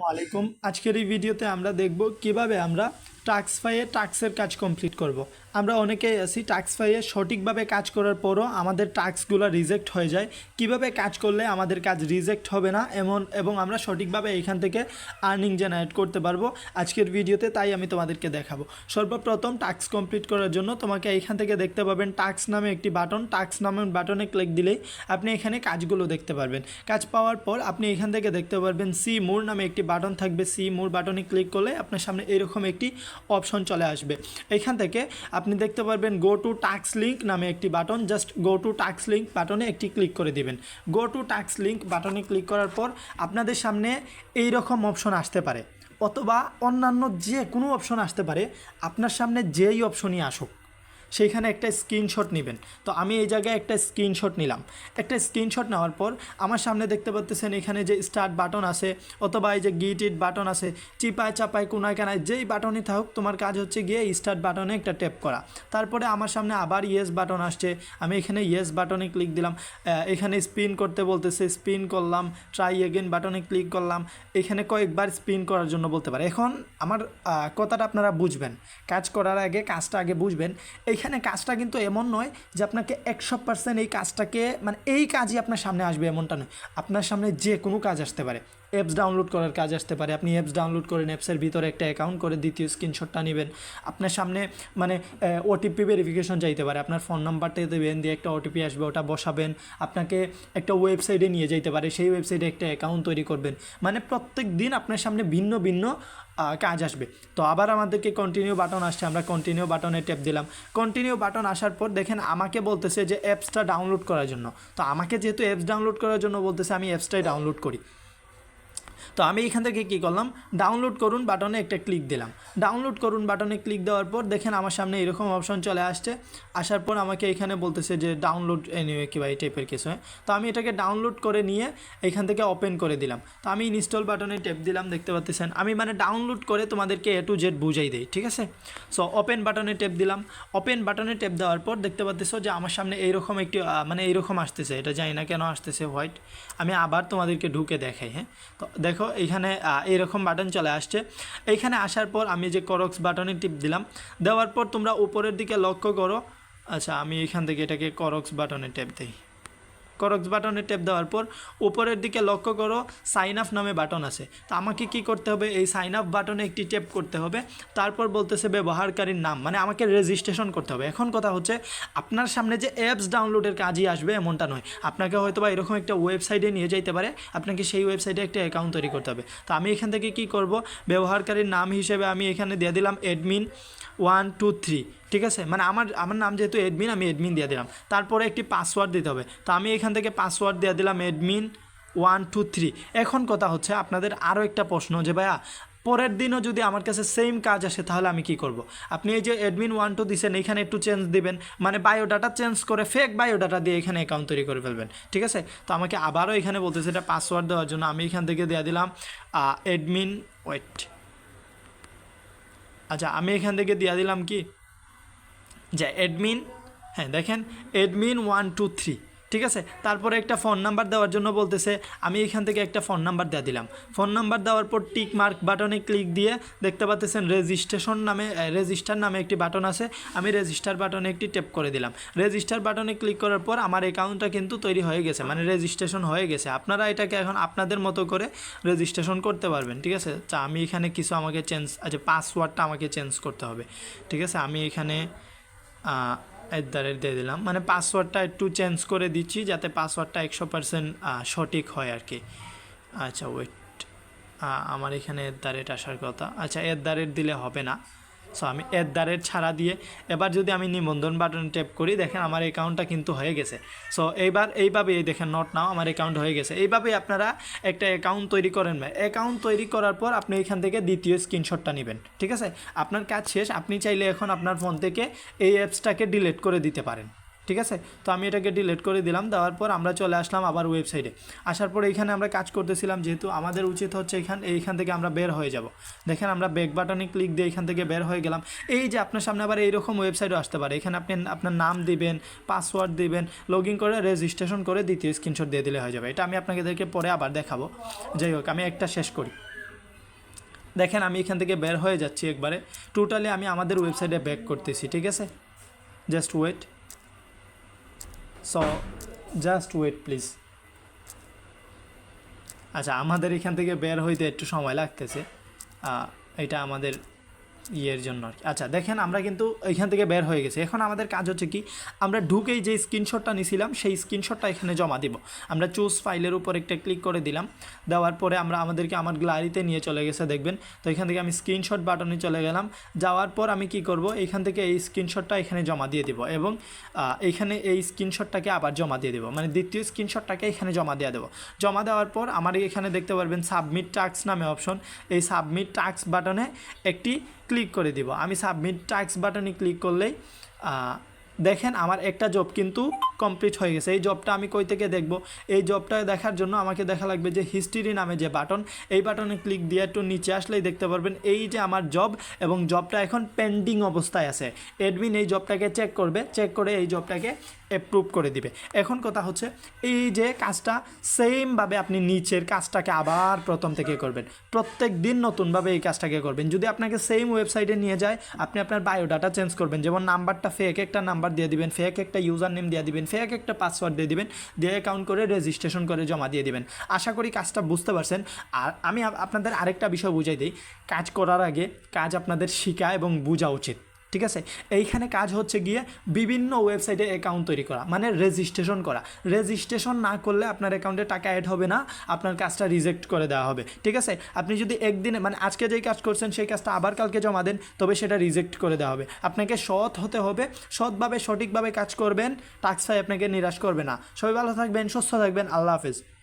আলাইকুম। আজকের এই ভিডিওতে আমরা দেখব কীভাবে আমরা টাক্স ফাইয়ে টাক্সের কাজ কমপ্লিট করব। আমরা অনেকেই আছি টাক্স ফাইয়ে সঠিকভাবে কাজ করার পরও আমাদের টাস্কগুলো রিজেক্ট হয়ে যায়। কীভাবে কাজ করলে আমাদের কাজ রিজেক্ট হবে না? এমন, এবং আমরা সঠিকভাবে এখান থেকে আর্নিং জেনারেট করতে পারব। আজকের ভিডিওতে তাই আমি তোমাদেরকে দেখাবো। সর্বপ্রথম টাক্স কমপ্লিট করার জন্য তোমাকে এইখান থেকে দেখতে পাবেন টাস্ক নামে একটি বাটন টাক্স নামে বাটনে ক্লিক দিলেই আপনি এখানে কাজগুলো দেখতে পারবেন। কাজ পাওয়ার পর আপনি এখান থেকে দেখতে পারবেন সি মোর নামে একটি বাটন থাকবে। সি মোর বাটনে ক্লিক করলে আপনার সামনে এরকম একটি অপশন চলে আসবে। এখান থেকে আপনি দেখতে পারবেন গো টু টাক্স লিঙ্ক নামে একটি button. Just go to tasks link বাটনে একটি ক্লিক করে দিবেন। গো টু টাক্স লিঙ্ক বাটনে ক্লিক করার পর আপনাদের সামনে এই রকম অপশন আসতে পারে। অথবা অন্যান্য যে কোনো অপশন আসতে পারে। আপনার সামনে যেই অপশনই আসুক। সেইখানে একটা স্ক্রিনশট নেবেন। তো আমি এই জায়গায় একটা স্ক্রিনশট নিলাম। একটা স্ক্রিনশট নেওয়ার পর আমার সামনে দেখতে পাচ্ছেন এখানে যে স্টার্ট বাটন আছে অথবা এই যে গিট ইট বাটন আছে, চিপায় চাপায় কোনায় কানায় যেই বাটনই থাকুক, তোমার কাজ হচ্ছে গিয়ে স্টার্ট বাটনে একটা ট্যাপ করা। তারপরে আমার সামনে আবার ইয়েস বাটন আসছে। আমি এখানে ইয়েস বাটনে ক্লিক দিলাম। এখানে স্পিন করতে বলতেছে স্পিন করলাম ট্রাই এগেন বাটনে ক্লিক করলাম। এখানে কয়েকবার স্পিন করার জন্য বলতে পারে। এখন আমার কথাটা আপনারা বুঝবেন। কাজ করার আগে, কাজটা আগে বুঝবেন। এইখানে কাজটা কিন্তু এমন নয় যে আপনাকে একশো পার্সেন্ট এই কাজটাকে মানে এই কাজই আপনার সামনে আসবে এমনটা নয়। আপনার সামনে যে কোনো কাজ আসতে পারে। অ্যাপস ডাউনলোড করার কাজ আসতে পারে। আপনি অ্যাপস ডাউনলোড করেন অ্যাপসের ভিতরে একটা অ্যাকাউন্ট করে দ্বিতীয় স্ক্রিনশটটা নেবেন। আপনার সামনে মানে ওটিপি ভেরিফিকেশন চাইতে পারে। আপনার ফোন নাম্বারটা দেবেন, দিয়ে একটা ওটিপি আসবে, ওটা বসাবেন। আপনাকে একটা ওয়েবসাইটে নিয়ে যেতে পারে, সেই ওয়েবসাইটে একটা অ্যাকাউন্ট তৈরি করবেন। মানে প্রত্যেক দিন আপনার সামনে ভিন্ন ভিন্ন কাজ আসবে। তো আবার আমাদেরকে কন্টিনিউ বাটন আসছে, আমরা কন্টিনিউ বাটনে ট্যাপ দিলাম। কন্টিনিউ বাটন আসার পর দেখেন, আমাকে বলতেছে যে অ্যাপসটা ডাউনলোড করার জন্য। তো আমাকে যেহেতু অ্যাপস ডাউনলোড করার জন্য বলতেছে, আমি অ্যাপসটাই ডাউনলোড করি। তো আমি এখান থেকে কী করলাম? ডাউনলোড করুন বাটনে একটা ক্লিক দিলাম। ডাউনলোড করুন বাটনে ক্লিক দেওয়ার পর দেখেন আমার সামনে এরকম অপশন চলে আসছে। আসার পর আমাকে এখানে বলতেছে যে ডাউনলোড এনিওয়ে কি বা এই টাইপের কিছু হ্যাঁ? তো আমি এটাকে ডাউনলোড করে নিয়ে এখান থেকে ওপেন করে দিলাম। তো আমি ইনস্টল বাটনে টেপ দিলাম, দেখতে পাচ্ছেন। আমি মানে ডাউনলোড করে তোমাদেরকে এ টু জেড বুঝাই দিই, ঠিক আছে? সো ওপেন বাটনে টেপ দিলাম। ওপেন বাটনে টেপ দেওয়ার পর দেখতে পাচ্ছ যে আমার সামনে এইরকম একটি মানে এইরকম আসতেছে। এটা জানি না কেন আসতেছে হোয়াইট আমি আবার তোমাদেরকে ঢুকে দেখাই হ্যাঁ? তো দেখো, এখানে এইরকম বাটন চলে আসছে। এইখানে আসার পর আমি যে করক্স বাটনে টিপ দিলাম, দেওয়ার পর তোমরা উপরের দিকে লক্ষ্য করো। আচ্ছা আমি এখান থেকে এটাকে করক্স বাটনে টেপ দিই। করক্স বাটনে ট্যাপ দেওয়ার পর উপরের দিকে লক্ষ্য করো সাইন আপ নামে বাটন আছে। তো আমাকে কি করতে হবে? এই সাইন আপ বাটনে একটি ট্যাপ করতে হবে। তারপর বলতেছে ব্যবহারকারীর নাম। মানে আমাকে রেজিস্ট্রেশন করতে হবে। এখন কথা হচ্ছে, আপনার সামনে যে অ্যাপস ডাউনলোডের কাজই আসবে এমনটা নয়। আপনাকে হয়তো বা এরকম একটা ওয়েবসাইটে নিয়ে যাইতে পারে। আপনাকে সেই ওয়েবসাইটে একটা অ্যাকাউন্ট তৈরি করতে হবে। তো আমি এখান থেকে কি করব? ব্যবহারকারীর নাম হিসেবে আমি এখানে দিয়ে দিলাম অ্যাডমিন ওয়ান টু থ্রি ঠিক আছে? মানে আমার আমার নাম যেহেতু অ্যাডমিন আমি অ্যাডমিন দিয়ে দিলাম। তারপরে একটি পাসওয়ার্ড দিতে হবে। তো আমি এখান থেকে পাসওয়ার্ড দিয়ে দিলাম অ্যাডমিন ওয়ান টু থ্রি এখন কথা হচ্ছে আপনাদের আরও একটা প্রশ্ন যে, ভাইয়া, পরের দিনও যদি আমার কাছে সেম কাজ আসে, তাহলে আমি কি করব? আপনি এই যে অ্যাডমিন ওয়ান টু দিচ্ছেন এখানে একটু চেঞ্জ দিবেন। মানে বায়োডাটা চেঞ্জ করে ফেক বায়োডাটা দিয়ে এখানে অ্যাকাউন্ট তৈরি করে ফেলবেন। ঠিক আছে? তো আমাকে আবারও এখানে বলতেছে এটা পাসওয়ার্ড দেওয়ার জন্য। আমি এখান থেকে দিয়ে দিলাম অ্যাডমিন ওয়েট আচ্ছা আমি এখান থেকে দিয়ে দিলাম কি? যে অ্যাডমিন হ্যাঁ দেখেন অ্যাডমিন ওয়ান টু থ্রি ঠিক আছে? তারপরে একটা ফোন নাম্বার দেওয়ার জন্য বলতেছে, আমি এখান থেকে একটা ফোন নাম্বার দিয়ে দিলাম। ফোন নাম্বার দেওয়ার পর টিক মার্ক বাটনে ক্লিক দিয়ে দেখতে পাচ্ছেন রেজিস্ট্রেশন নামে রেজিস্টার নামে একটি বাটন আছে। আমি রেজিস্টার বাটনে একটি টেপ করে দিলাম। রেজিস্টার বাটনে ক্লিক করার পর আমার অ্যাকাউন্টটা কিন্তু তৈরি হয়ে গেছে মানে রেজিস্ট্রেশন হয়ে গেছে। আপনারা এটাকে এখন আপনাদের মতো করে রেজিস্ট্রেশন করতে পারবেন, ঠিক আছে? তা আমি এখানে কিছু আমাকে চেঞ্জ আচ্ছা পাসওয়ার্ডটা আমাকে চেঞ্জ করতে হবে, ঠিক আছে? আমি এখানে এট দ্য রেট দিয়ে দিলাম। মানে পাসওয়ার্ডটা একটু চেঞ্জ করে দিচ্ছি যাতে পাসওয়ার্ডটা একশো পার্সেন্ট সঠিক হয় আর কি। আচ্ছা ওয়েট আমার এখানে এট দ্য রেট আসার কথা। আচ্ছা এট দ্য রেট দিলে হবে না। সো আমি এর দ্বারের ছাড়া দিয়ে এবার যদি আমি নিবন্ধন বাটন ট্যাপ করি, দেখেন আমার অ্যাকাউন্টটা কিন্তু হয়ে গেছে। সো এইবার এইভাবে এই দেখেন নট নাও আমার অ্যাকাউন্ট হয়ে গেছে। এইভাবেই আপনারা একটা অ্যাকাউন্ট তৈরি করেন অ্যাকাউন্ট তৈরি করার পর আপনি এখান থেকে দ্বিতীয় স্ক্রিনশটটা নেবেন, ঠিক আছে? আপনার কাজ শেষ, আপনি চাইলে এখন আপনার ফোন থেকে এই অ্যাপসটাকে ডিলিট করে দিতে পারেন। ঠিক আছে? তো আমি এটাকে ডিলিট করে দিলাম, দেওয়ার পর আমরা চলে আসলাম আবার ওয়েবসাইটে আসার পর এখানে আমরা কাজ করতেছিলাম, যেহেতু আমাদের উচিত হচ্ছে এখান এইখান থেকে আমরা বের হয়ে যাব। দেখেন আমরা ব্যাক বাটনে ক্লিক দিয়ে এখান থেকে বের হয়ে গেলাম। এই যে আপনার সামনে আবার এইরকম ওয়েবসাইটও আসতে পারে। এখানে আপনি আপনার নাম দিবেন পাসওয়ার্ড দিবেন লগ ইন করে রেজিস্ট্রেশন করে দ্বিতীয় স্ক্রিনশট দিয়ে দিলে হয়ে যাবে। এটা আমি আপনাকে আপনাদেরকে পরে আবার দেখাবো। যাই হোক, আমি একটা শেষ করি। দেখেন আমি এখান থেকে বের হয়ে যাচ্ছি একবারে। টোটালি আমি আমাদের ওয়েবসাইটে ব্যাক করতেছি, ঠিক আছে? Just wait so just wait please আচ্ছা আমাদের এখান থেকে বের হইতে একটু সময় লাগতেছে। এটা আমাদের ইয়ের জন্য আর কি। আচ্ছা দেখেন আমরা কিন্তু এখান থেকে বের হয়ে গেছি। এখন আমাদের কাজ হচ্ছে কি, আমরা ঢুকেই যে স্ক্রিনশটটা নিছিলাম, সেই স্ক্রিনশটটা এখানে জমা দিব। আমরা চুজ ফাইলের উপর একটা ক্লিক করে দিলাম। দেওয়ার পরে আমরা আমাদেরকে আমার গ্যালারিতে নিয়ে চলে গেছে, দেখবেন। তো এখান থেকে আমি স্ক্রিনশট বাটনে চলে গেলাম। যাওয়ার পর আমি কি করব, এখান থেকে এই স্ক্রিনশটটা এখানে জমা দিয়ে দিব এবং এখানে এই স্ক্রিনশটটাকে আবার জমা দিয়ে দেবো। মানে দ্বিতীয় স্ক্রিনশটটাকে এখানে জমা দিয়ে দেবো। জমা দেওয়ার পর আমার এখানে দেখতে পারবেন সাবমিট টাস্ক নামে অপশন এই সাবমিট টাস্ক বাটনে একটি ক্লিক করে দিব। আমি সাবমিট টাস্ক বাটনে ক্লিক করলেই দেখেন আমার একটা জব কিন্তু কমপ্লিট হয়ে গেছে। এই জবটা আমি কই থেকে দেখব? এই জবটা দেখার জন্য আমাকে দেখা লাগবে যে হিস্ট্রি নামে যে বাটন এই বাটনে ক্লিক দিয়ে একটু নিচে আসলেই দেখতে পারবেন এই যে আমার জব এবং জবটা এখন পেন্ডিং অবস্থায় আছে। এডমিন এই জবটাকে চেক করবে চেক করে এই জবটাকে অ্যাপ্রুভ করে দিবে। এখন কথা হচ্ছে, এই যে কাজটা সেমভাবে আপনি নিচের কাজটাকে আবার প্রথম থেকে করবেন। প্রত্যেক দিন নতুনভাবে এই কাজটাকে করবেন। যদি আপনাকে সেম ওয়েবসাইটে নিয়ে যায়, আপনি আপনার বায়োডাটা চেঞ্জ করবেন। যেমন নাম্বারটা ফেক একটা নাম্বার দিয়ে দিবেন ফেক একটা ইউজার নেম দিয়ে দিবেন ফেক একটা পাসওয়ার্ড দিয়ে দিবেন, দিয়ে অ্যাকাউন্ট করে রেজিস্ট্রেশন করে জমা দিয়ে দিবেন। আশা করি কাজটা বুঝতে পারছেন। আর আমি আপনাদের আরেকটা বিষয় বুঝাই দিই। কাজ করার আগে কাজ আপনাদের শেখা এবং বোঝা উচিত। ঠিক আছে? এইখানে কাজ হচ্ছে গিয়ে বিভিন্ন ওয়েবসাইটে অ্যাকাউন্ট তৈরি করা মানে রেজিস্ট্রেশন করা। রেজিস্ট্রেশন না করলে আপনার অ্যাকাউন্টে টাকা অ্যাড হবে না, আপনার কাজটা রিজেক্ট করে দেওয়া হবে। ঠিক আছে? আপনি যদি একদিনে মানে আজকে যেই কাজ করছেন, সেই কাজটা আবার কালকে জমা দেন, তবে সেটা রিজেক্ট করে দেওয়া হবে। আপনাকে সৎ হতে হবে, সৎভাবে, সঠিকভাবে কাজ করবেন টাক্সাই আপনাকে নিরাশ করবে না। সবাই ভালো থাকবেন, সুস্থ থাকবেন, আল্লাহ হাফেজ।